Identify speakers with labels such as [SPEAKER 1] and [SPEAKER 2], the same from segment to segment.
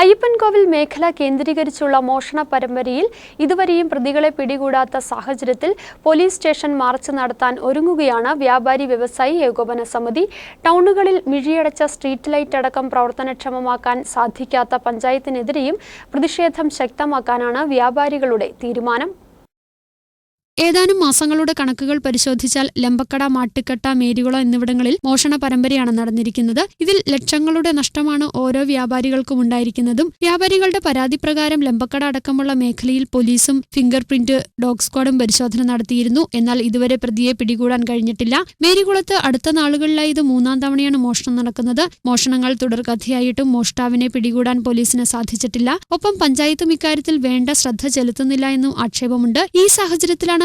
[SPEAKER 1] അയ്യപ്പൻകോവിൽ മേഖല കേന്ദ്രീകരിച്ചുള്ള മോഷണ പരമ്പരയിൽ ഇതുവരെയും പ്രതികളെ പിടികൂടാത്ത സാഹചര്യത്തിൽ പോലീസ് സ്റ്റേഷൻ മാർച്ച് നടത്താൻ ഒരുങ്ങുകയാണ് വ്യാപാരി വ്യവസായി ഏകോപന സമിതി. ടൗണുകളിൽ മിഴിയടച്ച സ്ട്രീറ്റ് ലൈറ്റ് അടക്കം പ്രവർത്തനക്ഷമമാക്കാൻ സാധിക്കാത്ത പഞ്ചായത്തിനെതിരെയും പ്രതിഷേധം ശക്തമാക്കാനാണ് വ്യാപാരികളുടെ തീരുമാനം.
[SPEAKER 2] ഏതാനും മാസങ്ങളുടെ കണക്കുകൾ പരിശോധിച്ചാൽ ലമ്പക്കട മാട്ടിക്കട്ട മേരികുളം എന്നിവിടങ്ങളിൽ മോഷണ പരമ്പരയാണ് നടന്നിരിക്കുന്നത്. ഇതിൽ ലക്ഷങ്ങളുടെ നഷ്ടമാണ് ഓരോ വ്യാപാരികൾക്കും ഉണ്ടായിരിക്കുന്നതും. വ്യാപാരികളുടെ പരാതി പ്രകാരം ലമ്പക്കട അടക്കമുള്ള മേഖലയിൽ പോലീസും ഫിംഗർ പ്രിന്റ് ഡോഗ് സ്ക്വാഡും പരിശോധന നടത്തിയിരുന്നു. എന്നാൽ ഇതുവരെ പ്രതിയെ പിടികൂടാൻ കഴിഞ്ഞിട്ടില്ല. മേരികുളത്ത് അടുത്ത നാളുകളിലായി ഇത് മൂന്നാം തവണയാണ് മോഷണം നടക്കുന്നത്. മോഷണങ്ങൾ തുടർക്കഥയായിട്ടും മോഷ്ടാവിനെ പിടികൂടാൻ പോലീസിന് സാധിച്ചിട്ടില്ല. ഒപ്പം പഞ്ചായത്തും ഇക്കാര്യത്തിൽ വേണ്ട ശ്രദ്ധ ചെലുത്തുന്നില്ല എന്നും ആക്ഷേപമുണ്ട്. ഈ സാഹചര്യത്തിലാണ്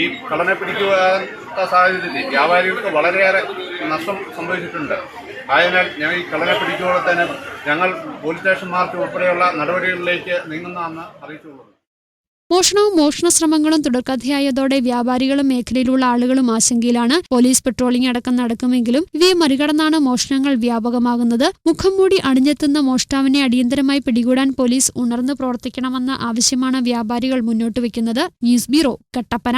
[SPEAKER 3] ഈ കള്ളനെ പിടിക്കാത്ത സാഹചര്യത്തിൽ വ്യാപാരികൾക്ക് വളരെയേറെ നഷ്ടം സംഭവിച്ചിട്ടുണ്ട്. ആയതിനാൽ ഞങ്ങൾ ഈ കള്ളനെ തന്നെ ഞങ്ങൾ പോലീസ് സ്റ്റേഷൻ മാർച്ച് ഉൾപ്പെടെയുള്ള നടപടികളിലേക്ക് നീങ്ങുന്നതെന്ന് അറിയിച്ചുകൊള്ളുന്നു.
[SPEAKER 2] മോഷണവും മോഷണ ശ്രമങ്ങളും തുടർക്കഥയായതോടെ വ്യാപാരികളും മേഖലയിലുള്ള ആളുകളും ആശങ്കയിലാണ്. പോലീസ് പെട്രോളിംഗ് അടക്കം നടക്കുമെങ്കിലും ഇവയെ മറികടന്നാണ് മോഷണങ്ങൾ വ്യാപകമാകുന്നത്. മുഖം മൂടി അണിഞ്ഞെത്തുന്ന മോഷ്ടാവിനെ അടിയന്തരമായി പിടികൂടാൻ പോലീസ് ഉണർന്നു പ്രവർത്തിക്കണമെന്ന ആവശ്യമാണ് വ്യാപാരികൾ മുന്നോട്ട് വയ്ക്കുന്നത്. News bureau Kattappana.